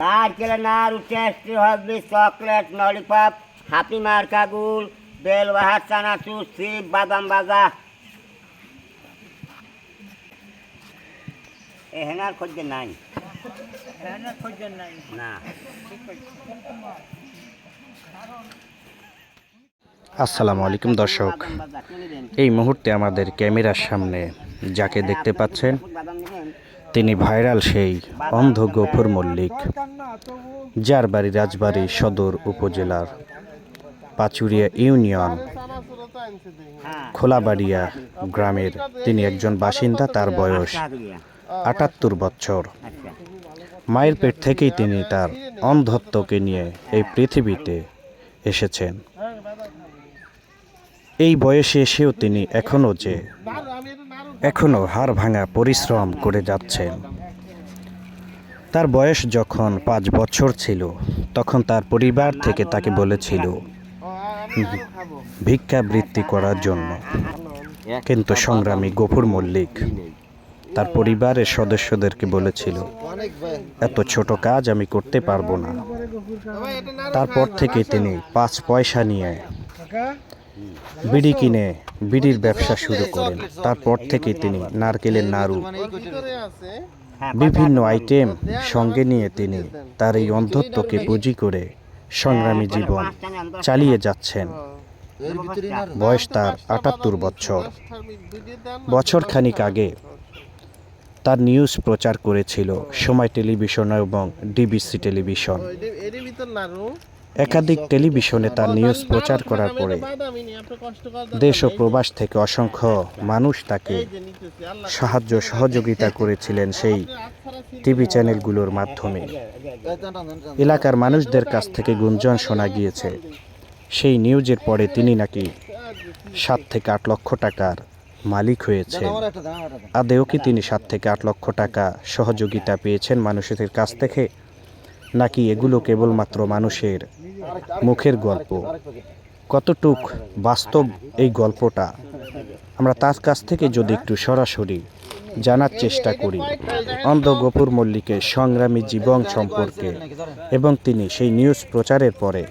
নাড়ু টেস্টি হবি chocolate lollipop হাপি মার্কা গুল বেলবাহার চানাচুর সিপ বাদাম বাজা। এখানে আর খোঁজে নাই। না। আসসালামু আলাইকুম দর্শক। এই মুহূর্তে আমাদের ক্যামেরার সামনে যাকে দেখতে পাচ্ছেন তিনি ভাইরাল সেই অন্ধ গফুর মল্লিক, যার বাড়ি রাজবাড়ী সদর উপজেলার পাচুরিয়া ইউনিয়ন, খোলাবাড়িয়া গ্রামের। তিনি একজন বাসিন্দা, তার বয়স আটাত্তর বছর। মায়ের পেট থেকেই তিনি তার অন্ধত্বকে নিয়ে এই পৃথিবীতে এসেছেন। এই বয়সে এসেও তিনি এখনও যে এখনও হাড় ভাঙা পরিশ্রম করে যাচ্ছেন। তার বয়স যখন পাঁচ বছর ছিল, তখন তার পরিবার থেকে তাকে বলেছিল, ভিক্ষাবৃত্তি করার জন্য। কিন্তু সংগ্রামী গফুর মল্লিক তার পরিবারের সদস্যদেরকে বলেছিল, এত ছোট কাজ আমি করতে পারব না। তারপর থেকে তিনি পাঁচ পয়সা নিয়ে বিড়ি কিনে বিড়ির ব্যবসা শুরু করেন। তারপর থেকে তিনি নারকেলের নাড়ু বিভিন্ন আইটেম সঙ্গে নিয়ে তিনি তার এই অন্ধত্বকে পুঁজি করে সংগ্রামী জীবন চালিয়ে যাচ্ছেন। বয়স তার আটাত্তর বছর। বছর খানিক আগে তার নিউজ প্রচার করেছিল সময় টেলিভিশন এবং ডিবিসি টেলিভিশন। একাধিক টেলিভিশনে তার নিউজ প্রচার করার পরে দেশ ও প্রবাস থেকে অসংখ্য মানুষ তাকে সাহায্য সহযোগিতা করেছিলেন সেই টিভি চ্যানেলগুলোর মাধ্যমে। এলাকার মানুষদের কাছ থেকে গুঞ্জন শোনা গিয়েছে, সেই নিউজের পরে তিনি নাকি সাত থেকে আট লক্ষ টাকার মালিক হয়েছে আদেও কি তিনি সাত থেকে আট লক্ষ টাকা সহযোগিতা পেয়েছেন মানুষের কাছ থেকে? নাকি এগুলো কেবলমাত্র মানুষের মুখের গল্প। কতটুক বাস্তব এই গল্পটা, আমরা তার কাছ থেকে যদি একটু সরাসরি জানার চেষ্টা করি। অন্ধ গফুর মল্লিকের সংগ্রামী জীবন সম্পর্কে এবং তিনি সেই নিউজ প্রচারের পরে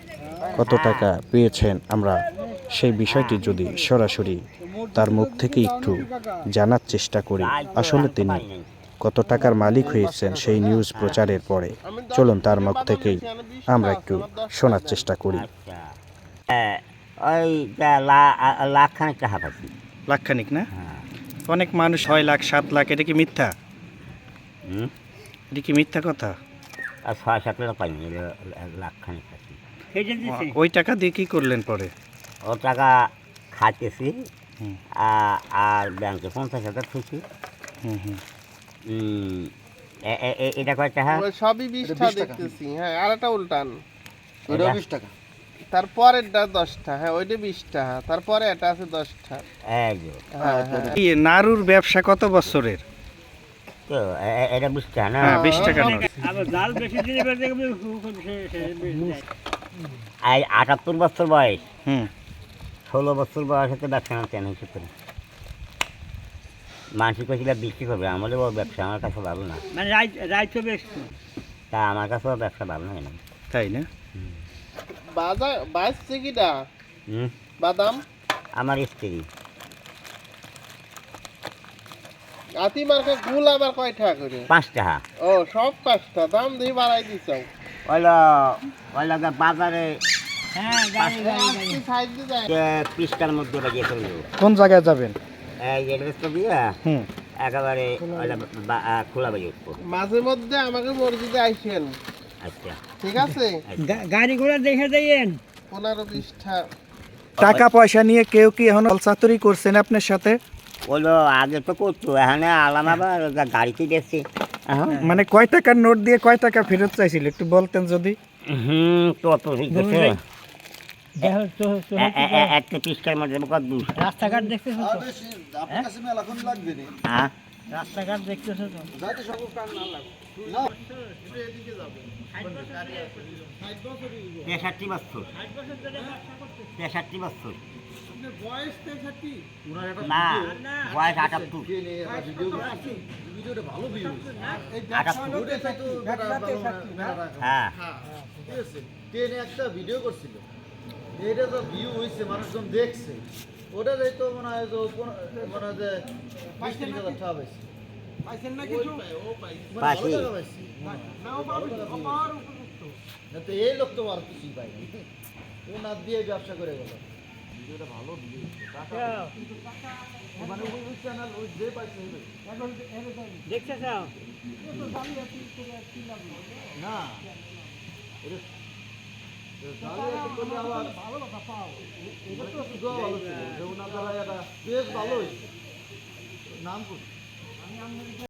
কত টাকা পেয়েছেন আমরা সেই বিষয়টি যদি সরাসরি তার মুখ থেকে একটু জানার চেষ্টা করি। আসলে তিনি কত টাকার মালিক হয়েছেন সেই নিউজ প্রচারের পরে। চলুন তার মুখ থেকেই আমরা একটু শোনার চেষ্টা করি। ওই টাকা পাচ্ছি লাখখানিক না? হ্যাঁ অনেক মানুষ ছয় লাখ সাত লাখ এটা কি মিথ্যা? হুম? এটা কি মিথ্যা কথা? আর ছয় সাত পাইনি লাখ খানিক পাচ্ছি ওই টাকা দিয়ে কি করলেন পরে? ও টাকা। আ- আর ব্যাংকে পঞ্চাশ হাজার থুছি হুম হুম। এটা কয় টাকা ওই সবই বিশটা দেখতেছি হ্যাঁ আর একটা উল্টান। এটা- তারপরেরটা দশটা হ্যাঁ ওইটা বিশটা তারপরে এটা আছে দশটা। হ্যাঁ হ্যাঁ এই নারুর ব্যবসা কত বছরের? এটা বিশ টাকা না? হ্যাঁ বিশ টাকা আটাত্তর বছর বয়স। হুম। ষোলো বছর বয়স হতে ব্যবসা হয়েছে করে মানসিক কইছিল বিক্রি করবে আমাদের ও ব্যবসা আমার কাছে ভালো না। মানে রাইতো বেশ। তা আমার কাছেও ব্যবসা ভালো হয় না। তাই না? বাজার বাইশে কিটা? বাদাম? আমার স্ত্রী। আতি মার্কা গুল আবার কয় টাকা করে? পাঁচ টাকা। ও সব পাঁচটা দাম দিয়ে বাড়াই দিছ ওইলো ওইলো বাজারে হ্যাঁ পিসটার মধ্যে কোন জায়গায় যাবেন? হুম। একেবারে ওইলো বা- আ, খোলা বাজিয়ে উঠবো। মাঝে মধ্যে আমাকে মসজিদে আইসেন। আচ্ছা। ঠিক আছে? গাড়ি ঘোড়া দেখে দেন পনেরো বিশটা। টাকা পয়সা নিয়ে কেউ কি এখন অলসাতুরি করছেন আপনার সাথে? আগে তো করতো এখানে আলাম আবার গাড়িতে দেখছি এখন মানে কয় টাকার নোট দিয়ে কয় টাকা ফেরত চাইছিল? একটু বলতেন যদি। হুম তো একটা পিসটার মধ্যে কত দূর রাস্তাঘাট দেখতেছো তো হ্যাঁ রাস্তাঘাট দেখতেছো তো যাতে সব কান না লাগে না এদিকে যাবে তেষট্টি বছর তেষট্টি বছর বয়স না বয়স আটাত্তর হ্যাঁ ট্রেনে একটা ভিডিও করছিল এটা তো ভিউ হয়েছে মানুষজন দেখছে। ওটা যাই তো মনে হয় যে মনে হয় যে বিশ তিরিশ হাজার টাকা পাইছে পাইছেন না কিছু মানে পাইছি। না তো এই লোক তো আর কিছুই পাইনি ও না দিয়ে ব্যবসা করে গেল। ভিডিওটা ভালো ভিউ মানে ওই চ্যানেল ওই যে পাইছে ওই দেখতেছ না। বেশ ভালো হয়েছে নাম করছে